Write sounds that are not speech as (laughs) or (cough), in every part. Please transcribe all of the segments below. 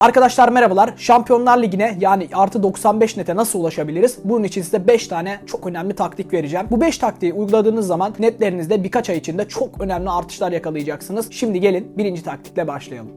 Arkadaşlar merhabalar. Şampiyonlar Ligi'ne yani artı 95 nete nasıl ulaşabiliriz? Bunun için size 5 tane çok önemli taktik vereceğim. Bu 5 taktiği uyguladığınız zaman netlerinizde birkaç ay içinde çok önemli artışlar yakalayacaksınız. Şimdi gelin birinci taktikle başlayalım.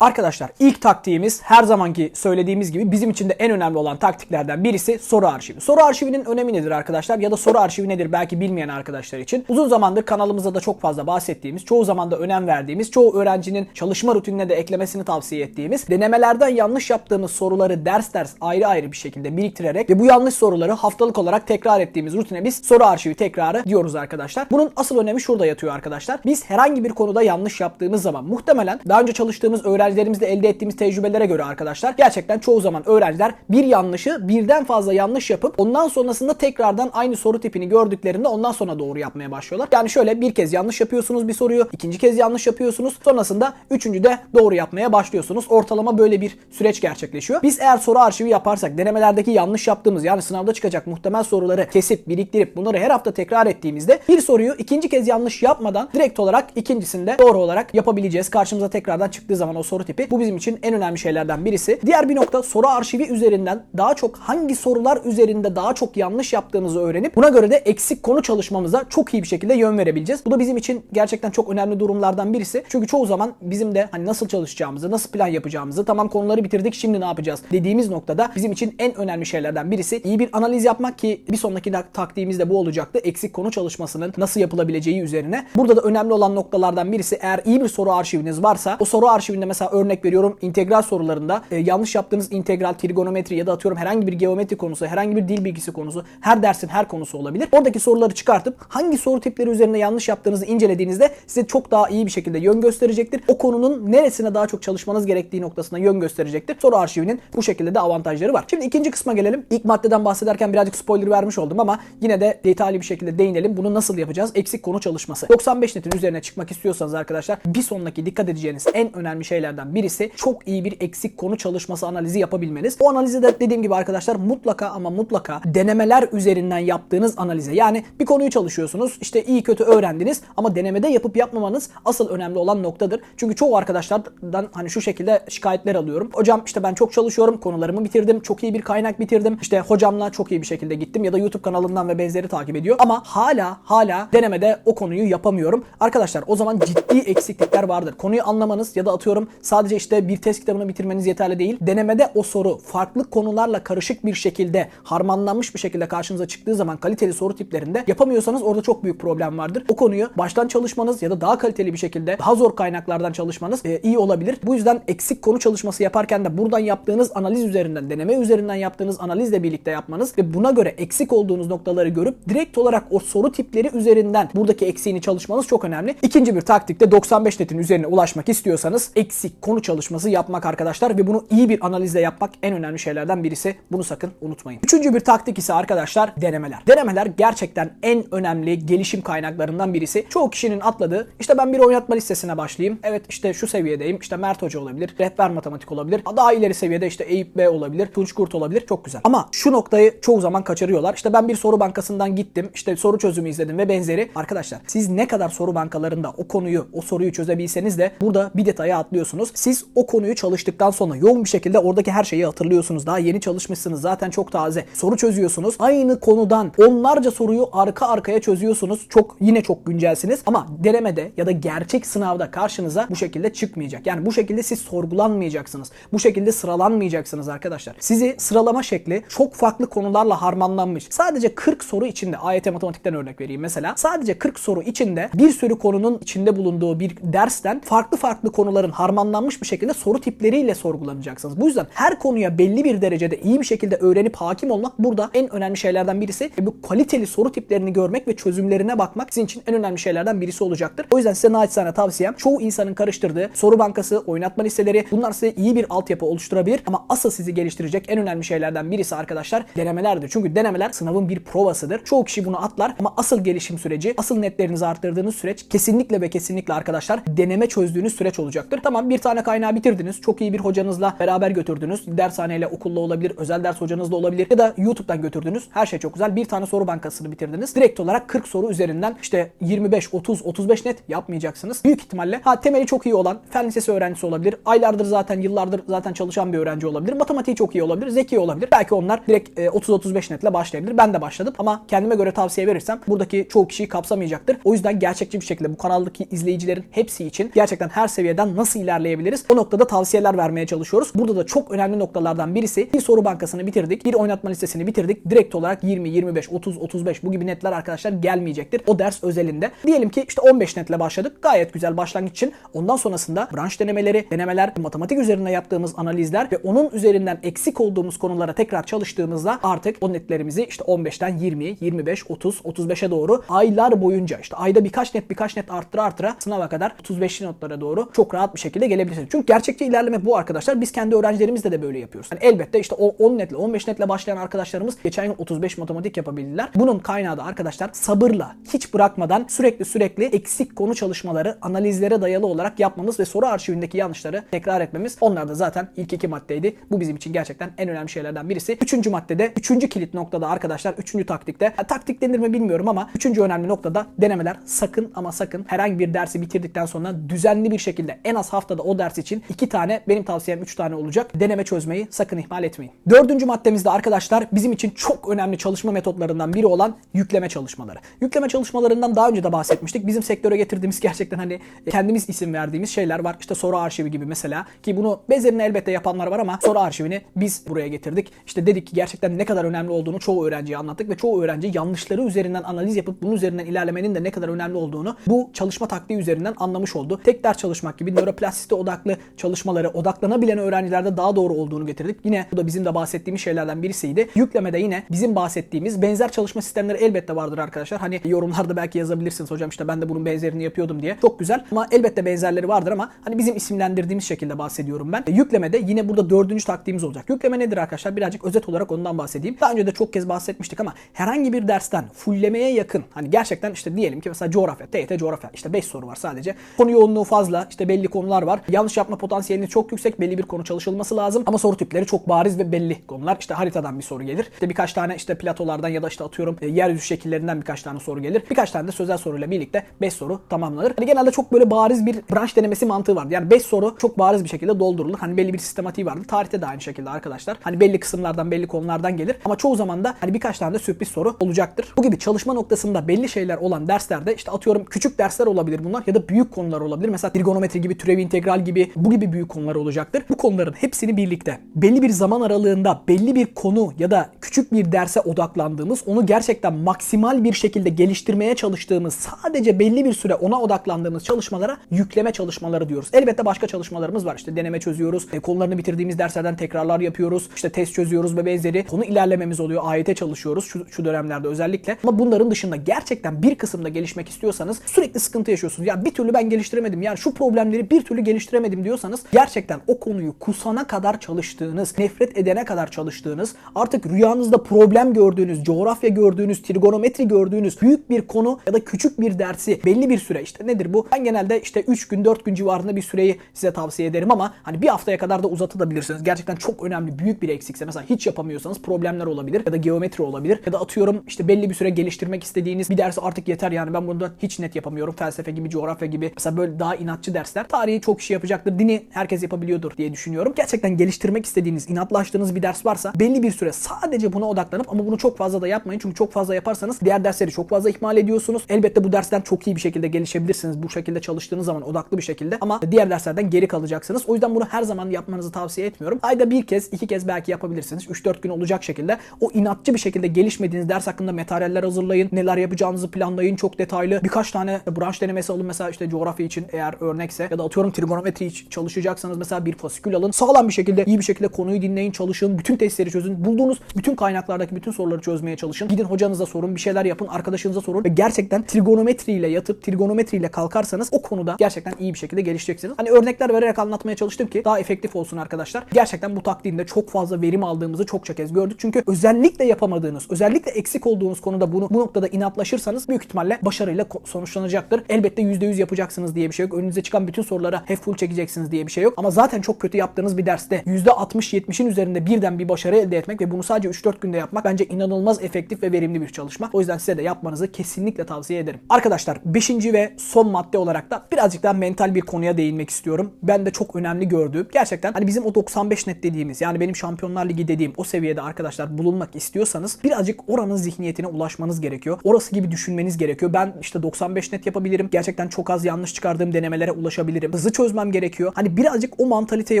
Arkadaşlar ilk taktiğimiz her zamanki söylediğimiz gibi bizim için de en önemli olan taktiklerden birisi soru arşivi. Soru arşivinin önemi nedir arkadaşlar? Ya da soru arşivi nedir belki bilmeyen arkadaşlar için. Uzun zamandır kanalımızda da çok fazla bahsettiğimiz, çoğu zaman da önem verdiğimiz, çoğu öğrencinin çalışma rutinine de eklemesini tavsiye ettiğimiz, denemelerden yanlış yaptığımız soruları ders ders ayrı ayrı bir şekilde biriktirerek ve bu yanlış soruları haftalık olarak tekrar ettiğimiz rutine biz soru arşivi tekrarı diyoruz arkadaşlar. Bunun asıl önemi şurada yatıyor arkadaşlar. Biz herhangi bir konuda yanlış yaptığımız zaman muhtemelen daha önce çalıştığımız öğrencilerimizle elde ettiğimiz tecrübelere göre arkadaşlar gerçekten çoğu zaman öğrenciler bir yanlışı birden fazla yanlış yapıp ondan sonrasında tekrardan aynı soru tipini gördüklerinde ondan sonra doğru yapmaya başlıyorlar. Yani şöyle bir kez yanlış yapıyorsunuz bir soruyu, ikinci kez yanlış yapıyorsunuz. Sonrasında üçüncü de doğru yapmaya başlıyorsunuz. Ortalama böyle bir süreç gerçekleşiyor. Biz eğer soru arşivi yaparsak denemelerdeki yanlış yaptığımız yani sınavda çıkacak muhtemel soruları kesip biriktirip bunları her hafta tekrar ettiğimizde bir soruyu ikinci kez yanlış yapmadan direkt olarak ikincisinde doğru olarak yapabileceğiz. Karşımıza tekrardan çıktığı zaman o soru tipi. Bu bizim için en önemli şeylerden birisi. Diğer bir nokta soru arşivi üzerinden daha çok hangi sorular üzerinde daha çok yanlış yaptığımızı öğrenip buna göre de eksik konu çalışmamıza çok iyi bir şekilde yön verebileceğiz. Bu da bizim için gerçekten çok önemli durumlardan birisi. Çünkü çoğu zaman bizim de hani nasıl çalışacağımızı, nasıl plan yapacağımızı, tamam konuları bitirdik şimdi ne yapacağız dediğimiz noktada bizim için en önemli şeylerden birisi iyi bir analiz yapmak ki bir sonraki taktiğimiz de bu olacaktı. Eksik konu çalışmasının nasıl yapılabileceği üzerine. Burada da önemli olan noktalardan birisi eğer iyi bir soru arşiviniz varsa o soru arşivinde mesela örnek veriyorum integral sorularında e, yanlış yaptığınız integral, trigonometri ya da atıyorum herhangi bir geometri konusu, herhangi bir dil bilgisi konusu, her dersin her konusu olabilir. Oradaki soruları çıkartıp hangi soru tipleri üzerinde yanlış yaptığınızı incelediğinizde size çok daha iyi bir şekilde yön gösterecektir. O konunun neresine daha çok çalışmanız gerektiği noktasına yön gösterecektir. Soru arşivinin bu şekilde de avantajları var. Şimdi ikinci kısma gelelim. İlk maddeden bahsederken birazcık spoiler vermiş oldum ama yine de detaylı bir şekilde değinelim. Bunu nasıl yapacağız? Eksik konu çalışması. 95 netin üzerine çıkmak istiyorsanız arkadaşlar bir sonraki dikkat edeceğiniz en önemli şeylerden birisi çok iyi bir eksik konu çalışması analizi yapabilmeniz. O analizi de dediğim gibi arkadaşlar mutlaka ama mutlaka denemeler üzerinden yaptığınız analize. Yani bir konuyu çalışıyorsunuz. işte iyi kötü öğrendiniz ama denemede yapıp yapmamanız asıl önemli olan noktadır. Çünkü çoğu arkadaşlardan hani şu şekilde şikayetler alıyorum. Hocam işte ben çok çalışıyorum, konularımı bitirdim, çok iyi bir kaynak bitirdim. İşte hocamla çok iyi bir şekilde gittim ya da YouTube kanalından ve benzeri takip ediyor. Ama hala hala denemede o konuyu yapamıyorum. Arkadaşlar o zaman ciddi eksiklikler vardır. Konuyu anlamanız ya da atıyorum sadece işte bir test kitabını bitirmeniz yeterli değil. Denemede o soru farklı konularla karışık bir şekilde harmanlanmış bir şekilde karşınıza çıktığı zaman kaliteli soru tiplerinde yapamıyorsanız orada çok büyük problem vardır. O konuyu baştan çalışmanız ya da daha kaliteli bir şekilde daha zor kaynaklardan çalışmanız e, iyi olabilir. Bu yüzden eksik konu çalışması yaparken de buradan yaptığınız analiz üzerinden, deneme üzerinden yaptığınız analizle birlikte yapmanız ve buna göre eksik olduğunuz noktaları görüp direkt olarak o soru tipleri üzerinden buradaki eksiğini çalışmanız çok önemli. İkinci bir taktik de 95 netin üzerine ulaşmak istiyorsanız eksik konu çalışması yapmak arkadaşlar ve bunu iyi bir analizle yapmak en önemli şeylerden birisi. Bunu sakın unutmayın. Üçüncü bir taktik ise arkadaşlar denemeler. Denemeler gerçekten en önemli gelişim kaynaklarından birisi. Çoğu kişinin atladığı işte ben bir oynatma listesine başlayayım. Evet işte şu seviyedeyim. İşte Mert Hoca olabilir. Rehber matematik olabilir. Daha ileri seviyede işte Eyüp Bey olabilir. Tunç Kurt olabilir. Çok güzel. Ama şu noktayı çoğu zaman kaçırıyorlar. İşte ben bir soru bankasından gittim. işte soru çözümü izledim ve benzeri. Arkadaşlar siz ne kadar soru bankalarında o konuyu, o soruyu çözebilseniz de burada bir detaya atlıyorsunuz. Siz o konuyu çalıştıktan sonra yoğun bir şekilde oradaki her şeyi hatırlıyorsunuz. Daha yeni çalışmışsınız. Zaten çok taze. Soru çözüyorsunuz. Aynı konudan onlarca soruyu arka arkaya çözüyorsunuz. Çok yine çok güncelsiniz. Ama denemede ya da gerçek sınavda karşınıza bu şekilde çıkmayacak. Yani bu şekilde siz sorgulanmayacaksınız. Bu şekilde sıralanmayacaksınız arkadaşlar. Sizi sıralama şekli çok farklı konularla harmanlanmış. Sadece 40 soru içinde AYT matematikten örnek vereyim mesela. Sadece 40 soru içinde bir sürü konunun içinde bulunduğu bir dersten farklı farklı konuların harmanlanmış bir şekilde soru tipleriyle sorgulanacaksınız. Bu yüzden her konuya belli bir derecede iyi bir şekilde öğrenip hakim olmak burada en önemli şeylerden birisi. Ve bu kaliteli soru tiplerini görmek ve çözümlerine bakmak sizin için en önemli şeylerden birisi olacaktır. O yüzden size naçizane tavsiyem çoğu insanın karıştırdığı soru bankası, oynatma listeleri bunlar size iyi bir altyapı oluşturabilir ama asıl sizi geliştirecek en önemli şeylerden birisi arkadaşlar denemelerdir. Çünkü denemeler sınavın bir provasıdır. Çoğu kişi bunu atlar ama asıl gelişim süreci, asıl netlerinizi arttırdığınız süreç kesinlikle ve kesinlikle arkadaşlar deneme çözdüğünüz süreç olacaktır. Tamam bir Bir tane kaynağı bitirdiniz. Çok iyi bir hocanızla beraber götürdünüz. Dershaneyle, okulla olabilir, özel ders hocanızla olabilir ya da YouTube'dan götürdünüz. Her şey çok güzel. Bir tane soru bankasını bitirdiniz. Direkt olarak 40 soru üzerinden işte 25, 30, 35 net yapmayacaksınız. Büyük ihtimalle ha temeli çok iyi olan fen lisesi öğrencisi olabilir. Aylardır zaten, yıllardır zaten çalışan bir öğrenci olabilir. Matematiği çok iyi olabilir, zeki olabilir. Belki onlar direkt e, 30-35 netle başlayabilir. Ben de başladım ama kendime göre tavsiye verirsem buradaki çoğu kişiyi kapsamayacaktır. O yüzden gerçekçi bir şekilde bu kanaldaki izleyicilerin hepsi için gerçekten her seviyeden nasıl ilerleyebiliriz? O noktada tavsiyeler vermeye çalışıyoruz. Burada da çok önemli noktalardan birisi bir soru bankasını bitirdik. Bir oynatma listesini bitirdik. Direkt olarak 20, 25, 30, 35 bu gibi netler arkadaşlar gelmeyecektir. O ders özelinde. Diyelim ki işte 15 netle başladık. Gayet güzel başlangıç için. Ondan sonrasında branş denemeleri, denemeler, matematik üzerine yaptığımız analizler ve onun üzerinden eksik olduğumuz konulara tekrar çalıştığımızda artık o netlerimizi işte 15'ten 20, 25, 30, 35'e doğru aylar boyunca işte ayda birkaç net birkaç net arttıra arttıra sınava kadar 35'li notlara doğru çok rahat bir şekilde gelebilirsiniz. Çünkü gerçekçi ilerleme bu arkadaşlar. Biz kendi öğrencilerimizle de böyle yapıyoruz. Yani elbette işte o 10 netle 15 netle başlayan arkadaşlarımız geçen yıl 35 matematik yapabildiler. Bunun kaynağı da arkadaşlar sabırla hiç bırakmadan sürekli sürekli eksik konu çalışmaları analizlere dayalı olarak yapmamız ve soru arşivindeki yanlışları tekrar etmemiz. Onlar da zaten ilk iki maddeydi. Bu bizim için gerçekten en önemli şeylerden birisi. Üçüncü maddede, üçüncü kilit noktada arkadaşlar, üçüncü taktikte, ya, taktik denir mi bilmiyorum ama üçüncü önemli noktada denemeler sakın ama sakın herhangi bir dersi bitirdikten sonra düzenli bir şekilde en az haftada o ders için iki tane benim tavsiyem üç tane olacak. Deneme çözmeyi sakın ihmal etmeyin. Dördüncü maddemizde arkadaşlar bizim için çok önemli çalışma metotlarından biri olan yükleme çalışmaları. Yükleme çalışmalarından daha önce de bahsetmiştik. Bizim sektöre getirdiğimiz (laughs) gerçekten hani kendimiz isim verdiğimiz şeyler var. İşte soru arşivi gibi mesela ki bunu benzerini elbette yapanlar var ama soru arşivini biz buraya getirdik. İşte dedik ki gerçekten ne kadar önemli olduğunu çoğu öğrenciye anlattık ve çoğu öğrenci yanlışları üzerinden analiz yapıp bunun üzerinden ilerlemenin de ne kadar önemli olduğunu bu çalışma taktiği üzerinden anlamış oldu. Tek ders çalışmak gibi nöroplastisite odaklı çalışmaları odaklanabilen öğrencilerde daha doğru olduğunu getirdik. Yine bu da bizim de bahsettiğimiz şeylerden birisiydi. Yüklemede yine bizim bahsettiğimiz benzer çalışma sistemleri elbette vardır arkadaşlar. Hani yorumlarda belki yazabilirsiniz hocam işte ben de bunun benzerini yapıyordum diye. Çok güzel ama elbette benzerleri vardır ama hani bizim isimlendirdiğimiz şekilde bahsediyorum ben. Yüklemede yine burada dördüncü taktiğimiz olacak. Yükleme nedir arkadaşlar? Birazcık özet olarak ondan bahsedeyim. Daha önce de çok kez bahsetmiştik ama herhangi bir dersten fulllemeye yakın hani gerçekten işte diyelim ki mesela coğrafya, TYT coğrafya işte 5 soru var sadece. Konu yoğunluğu fazla işte belli konular var. Yanlış yapma potansiyeliniz çok yüksek belli bir konu çalışılması lazım ama soru tipleri çok bariz ve belli konular. İşte haritadan bir soru gelir. İşte birkaç tane işte platolardan ya da işte atıyorum e, yeryüzü şekillerinden birkaç tane soru gelir. Birkaç tane de sözel soruyla birlikte 5 soru tamamlanır. Hani genelde çok böyle bariz bir branş denemesi mantığı vardı. Yani 5 soru çok bariz bir şekilde doldurulur. Hani belli bir sistematiği vardı. Tarihte de aynı şekilde arkadaşlar. Hani belli kısımlardan belli konulardan gelir. Ama çoğu zaman da hani birkaç tane de sürpriz soru olacaktır. Bu gibi çalışma noktasında belli şeyler olan derslerde işte atıyorum küçük dersler olabilir bunlar ya da büyük konular olabilir. Mesela trigonometri gibi, türev integral gibi bu gibi büyük konular olacaktır. Bu konuların hepsini birlikte belli bir zaman aralığında belli bir konu ya da küçük bir derse odaklandığımız, onu gerçekten maksimal bir şekilde geliştirmeye çalıştığımız, sadece belli bir süre ona odaklandığımız çalışmalara yükleme çalışmaları diyoruz. Elbette başka çalışmalarımız var. İşte deneme çözüyoruz, e, konularını bitirdiğimiz derslerden tekrarlar yapıyoruz, işte test çözüyoruz ve benzeri. Konu ilerlememiz oluyor. AYT çalışıyoruz şu, şu dönemlerde özellikle. Ama bunların dışında gerçekten bir kısımda gelişmek istiyorsanız sürekli sıkıntı yaşıyorsunuz. Ya bir türlü ben geliştiremedim. Yani şu problemleri bir türlü geliştiremedim diyorsanız gerçekten o konuyu kusana kadar çalıştığınız, nefret edene kadar çalıştığınız, artık rüyanızda problem gördüğünüz, coğrafya gördüğünüz, trigonometri gördüğünüz büyük bir konu ya da küçük bir dersi belli bir süre işte nedir bu? Ben genelde işte 3 gün 4 gün civarında bir süreyi size tavsiye ederim ama hani bir haftaya kadar da uzatabilirsiniz. Gerçekten çok önemli büyük bir eksikse mesela hiç yapamıyorsanız problemler olabilir ya da geometri olabilir ya da atıyorum işte belli bir süre geliştirmek istediğiniz bir dersi artık yeter yani ben bundan hiç net yapamıyorum. Felsefe gibi, coğrafya gibi mesela böyle daha inatçı dersler. Tarihi çok kişi yapacaktır. Dini herkes yapabiliyordur diye düşünüyorum. Gerçekten geliştirmek istediğiniz, inatlaştığınız bir ders varsa belli bir süre sadece buna odaklanıp ama bunu çok fazla da yapmayın. Çünkü çok fazla yaparsanız diğer dersleri çok fazla ihmal ediyorsunuz. Elbette bu dersten çok iyi bir şekilde gelişebilirsiniz. Bu şekilde çalıştığınız zaman odaklı bir şekilde ama diğer derslerden geri kalacaksınız. O yüzden bunu her zaman yapmanızı tavsiye etmiyorum. Ayda bir kez, iki kez belki yapabilirsiniz. 3-4 gün olacak şekilde o inatçı bir şekilde gelişmediğiniz ders hakkında materyaller hazırlayın. Neler yapacağınızı planlayın çok detaylı. Birkaç tane branş denemesi alın mesela işte coğrafya için eğer örnekse ya da atıyorum trigonometri için çalışacaksanız mesela bir fasikül alın. Sağlam bir şekilde iyi bir şekilde konuyu dinleyin, çalışın, bütün testleri çözün. Bulduğunuz bütün kaynaklardaki bütün soruları çözmeye çalışın. Gidin hocanıza sorun, bir şeyler yapın, arkadaşınıza sorun ve gerçekten trigonometriyle yatıp trigonometriyle kalkarsanız o konuda gerçekten iyi bir şekilde gelişeceksiniz. Hani örnekler vererek anlatmaya çalıştım ki daha efektif olsun arkadaşlar. Gerçekten bu taktiğinde çok fazla verim aldığımızı çokça kez gördük. Çünkü özellikle yapamadığınız, özellikle eksik olduğunuz konuda bunu bu noktada inatlaşırsanız büyük ihtimalle başarıyla sonuçlanacaktır. Elbette %100 yapacaksınız diye bir şey yok. Önünüze çıkan bütün sorulara hep full çekeceksiniz diye bir şey yok. Ama zaten çok kötü yaptığınız bir derste %60-70'in üzerinde birden bir başarı elde etmek ve bunu sadece 3-4 günde yapmak bence inanılmaz efektif ve verimli bir çalışma. O yüzden size de yapmanızı kesinlikle tavsiye ederim. Arkadaşlar 5. ve son madde olarak da birazcık daha mental bir konuya değinmek istiyorum. Ben de çok önemli gördüğüm gerçekten hani bizim o 95 net dediğimiz yani benim Şampiyonlar Ligi dediğim o seviyede arkadaşlar bulunmak istiyorsanız birazcık oranın zihniyetine ulaşmanız gerekiyor. Orası gibi düşünmeniz gerekiyor. Ben işte 95 net yapabilirim. Gerçekten çok az yanlış çıkardığım denemelere ulaşabilirim. Hızlı çözmem gerekiyor. Hani birazcık o mantaliteye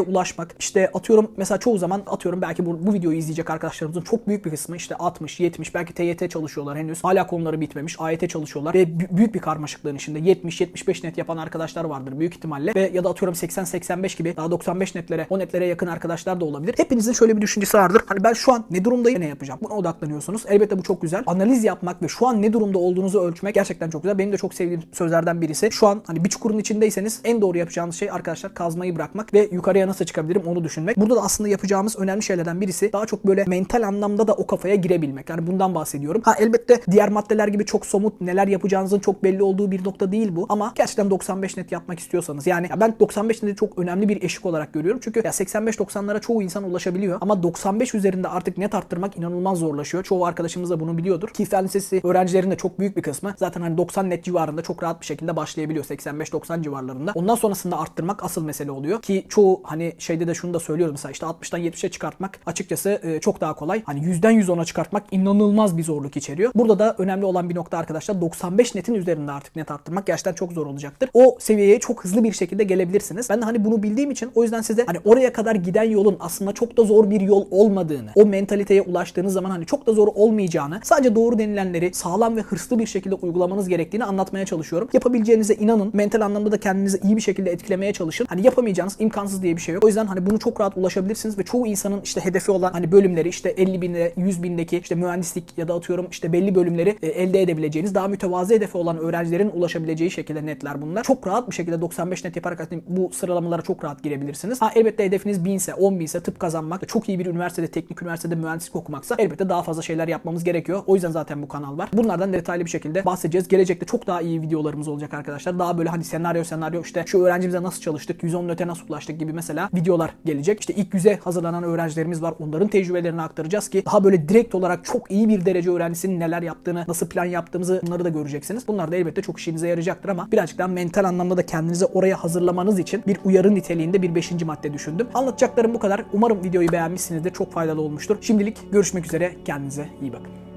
ulaşmak. İşte atıyorum mesela çoğu zaman atıyorum belki bu, bu videoyu izleyecek arkadaşlarımızın çok büyük bir kısmı işte 60, 70 belki TYT çalışıyorlar henüz. Hala konuları bitmemiş. AYT çalışıyorlar ve bü- büyük bir karmaşıklığın içinde 70, 75 net yapan arkadaşlar vardır büyük ihtimalle ve ya da atıyorum 80, 85 gibi daha 95 netlere, o netlere yakın arkadaşlar da olabilir. Hepinizin şöyle bir düşüncesi vardır. Hani ben şu an ne durumdayım, ne yapacağım? Buna odaklanıyorsunuz. Elbette bu çok güzel. Analiz yapmak ve şu an ne durumda olduğunuzu ölçmek gerçekten çok güzel. Benim de çok sevdiğim sözlerden birisi. Şu an hani bir çukurun içindeyseniz en doğru yapacağınız şey arkadaşlar kazmayı bırakmak ve yukarıya nasıl çıkabilirim onu düşünmek. Burada da aslında yapacağımız önemli şeylerden birisi daha çok böyle mental anlamda da o kafaya girebilmek. Yani bundan bahsediyorum. Ha elbette diğer maddeler gibi çok somut neler yapacağınızın çok belli olduğu bir nokta değil bu. Ama gerçekten 95 net yapmak istiyorsanız yani ya ben 95 neti çok önemli bir eşik olarak görüyorum. Çünkü ya 85-90'lara çoğu insan ulaşabiliyor. Ama 95 üzerinde artık net arttırmak inanılmaz zorlaşıyor. Çoğu arkadaşımız da bunu biliyordur. Ki fen lisesi öğrencilerin de çok büyük bir kısmı zaten hani 90 net civarında çok rahat bir şekilde başlayabiliyor. 85-90 civarlarında. Ondan sonrasında arttırmak asıl mesele oluyor. Ki çoğu hani şeyde de şunu da söylüyorum mesela işte 60'tan 70'e çıkartmak açıkçası e, çok daha kolay. Hani 100'den 110'a çıkartmak inanılmaz bir zorluk içeriyor. Burada da önemli olan bir nokta arkadaşlar 95 netin üzerinde artık net arttırmak gerçekten çok zor olacaktır. O seviyeye çok hızlı bir şekilde gelebilirsiniz. Ben de hani bunu bildiğim için o yüzden size hani oraya kadar giden yolun aslında çok da zor bir yol olmadığını, o mentaliteye ulaştığınız zaman hani çok da zor olmayacağını, sadece doğru denilenleri sağlam ve hırslı bir şekilde uygulamanız gerektiğini anlatmaya çalışıyorum. Yapabileceğinize inanın. Mental anlamda da kendinizi iyi bir şekilde etkilemeye çalışın. Hani yapamayacağınız imkansız diye bir şey yok. O yüzden hani bunu çok rahat ulaşabilirsiniz ve çoğu insanın işte hedefi olan hani bölümleri işte 50 binde 100 bindeki işte mühendislik ya da atıyorum işte belli bölümleri e, elde edebileceğiniz daha mütevazı hedefi olan öğrencilerin ulaşabileceği şekilde netler bunlar. Çok rahat bir şekilde 95 net yaparak bu sıralamalara çok rahat girebilirsiniz. Ha elbette hedefiniz 1000 ise 10 bin ise tıp kazanmak çok iyi bir üniversitede teknik üniversitede mühendislik okumaksa elbette daha fazla şeyler yapmamız gerekiyor. O yüzden zaten bu kanal var. Bunlardan detaylı bir şekilde bahsedeceğiz. Gelecekte çok daha iyi videolarımız olacak arkadaşlar. Daha böyle hani senaryo senaryo işte şu öğrencimize nasıl çalıştık, 110 nöte nasıl ulaştık gibi mesela videolar gelecek. İşte ilk yüze hazırlanan öğrencilerimiz var. Onların tecrübelerini aktaracağız ki daha böyle direkt olarak çok iyi bir derece öğrencisinin neler yaptığını, nasıl plan yaptığımızı bunları da göreceksiniz. Bunlar da elbette çok işinize yarayacaktır ama birazcık daha mental anlamda da kendinizi oraya hazırlamanız için bir uyarı niteliğinde bir 5. madde düşündüm. Anlatacaklarım bu kadar. Umarım videoyu beğenmişsinizdir. Çok faydalı olmuştur. Şimdilik görüşmek üzere. Kendinize iyi bakın.